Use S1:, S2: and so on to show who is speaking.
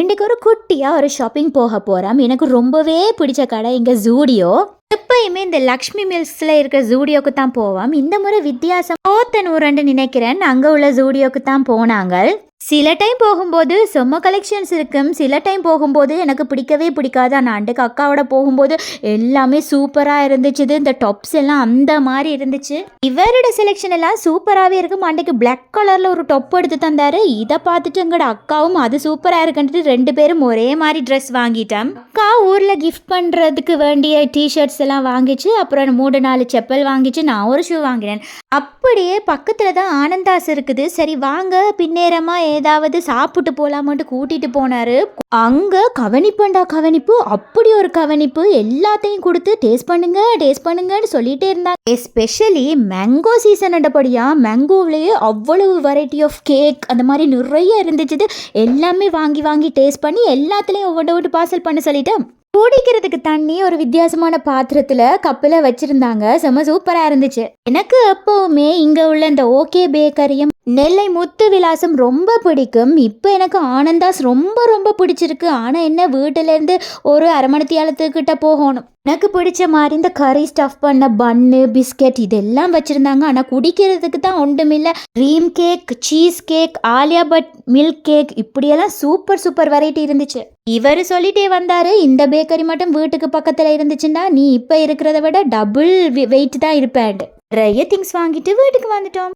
S1: இன்றைக்கு ஒரு குட்டியாக ஒரு ஷாப்பிங் போக போகிறோம் எனக்கு ரொம்பவே பிடிச்ச கடை இங்கே ஜூடியோ எப்பயுமே இந்த லக்ஷ்மி மில்ஸில் இருக்கிற ஜூடியோக்கு தான் போவோம். இந்த முறை வித்தியாசம் போத்தனூரண்டு நினைக்கிறேன். அங்கே உள்ள ஜூடியோக்கு தான் போனாங்க. சில டைம் போகும்போது செம்ம கலெக்ஷன்ஸ் இருக்கும். சில டைம் போகும்போது எனக்கு பிடிக்கவே பிடிக்காது. ஆனால் அண்டுக்கு அக்காவோட போகும்போது எல்லாமே சூப்பராக இருந்துச்சு இந்த டாப்ஸ் எல்லாம் அந்த மாதிரி இருந்துச்சு. இவரோட செலெக்ஷன் எல்லாம் சூப்பராகவே இருக்கும். அண்டைக்கு பிளாக் கலரில் ஒரு டொப் எடுத்து தந்தாரு. இதை பார்த்துட்டு எங்களோட அக்காவும் அது சூப்பராக இருக்குன்ட்டு ரெண்டு பேரும் ஒரே மாதிரி ட்ரெஸ் வாங்கிட்டோம். அக்கா ஊரில் கிஃப்ட் பண்ணுறதுக்கு வேண்டிய டிஷர்ட்ஸ் எல்லாம் வாங்கிச்சு. அப்புறம் மூணு நாலு செப்பல் வாங்கிச்சு. நான் ஒரு ஷூ வாங்கினேன். அப்படியே பக்கத்தில் தான் ஆனந்தாஸ் இருக்குது. சரி வாங்க. பின்னேரமாக ஏதாவது சாப்பிட்டு போலாமான்ட்டு கூட்டிகிட்டு போனார். அங்கே கவனிப்பண்டா கவனிப்பு அப்படி ஒரு கவனிப்பு எல்லாத்தையும் கொடுத்து டேஸ்ட் பண்ணுங்க டேஸ்ட் பண்ணுங்கன்னு சொல்லிட்டே இருந்தாங்க. எஸ்பெஷலி மேங்கோ சீசன் அண்டபடியா மேங்கோவிலேயே அவ்வளவு வெரைட்டி ஆஃப் கேக் அந்த மாதிரி நிறைய இருந்துச்சு எல்லாமே வாங்கி வாங்கி டேஸ்ட் பண்ணி எல்லாத்துலேயும் ஒவ்வொன்று ஒவ்வொரு பார்சல் பண்ண சொல்லிட்டேன் குடிக்கிறதுக்கு தண்ணி ஒரு வித்தியாசமான பாத்திரத்துல கப்பில் வச்சிருந்தாங்க. செம்ம சூப்பரா இருந்துச்சு. எனக்கு எப்பவுமே இங்க உள்ள இந்த ஓகே பேக்கரியும் நெல்லை முத்து விலாசம் ரொம்ப பிடிக்கும். இப்போ எனக்கு ஆனந்தாஸ் ரொம்ப ரொம்ப பிடிச்சிருக்கு. ஆனால் என்ன வீட்டிலேருந்து ஒரு அரை மணித்தியாலத்துக்கிட்ட போகணும். எனக்கு பிடிச்ச மாதிரி இந்த கறி ஸ்டஃப் பண்ண பன்னு பிஸ்கெட் இதெல்லாம் வச்சுருந்தாங்க. ஆனால் குடிக்கிறதுக்கு தான் ஒன்றுமில்லை. க்ரீம் கேக் சீஸ் கேக் ஆலியா பட் மில்க் கேக் இப்படியெல்லாம் சூப்பர் சூப்பர் வெரைட்டி இருந்துச்சு. இவர் சொல்லிட்டே வந்தாரு இந்த பேக்கரி மட்டும் வீட்டுக்கு பக்கத்தில் இருந்துச்சுன்னா நீ இப்போ இருக்கிறத விட டபுள் வெயிட் தான் இருப்பேன் நிறைய திங்ஸ் வாங்கிட்டு வீட்டுக்கு வந்துட்டோம்.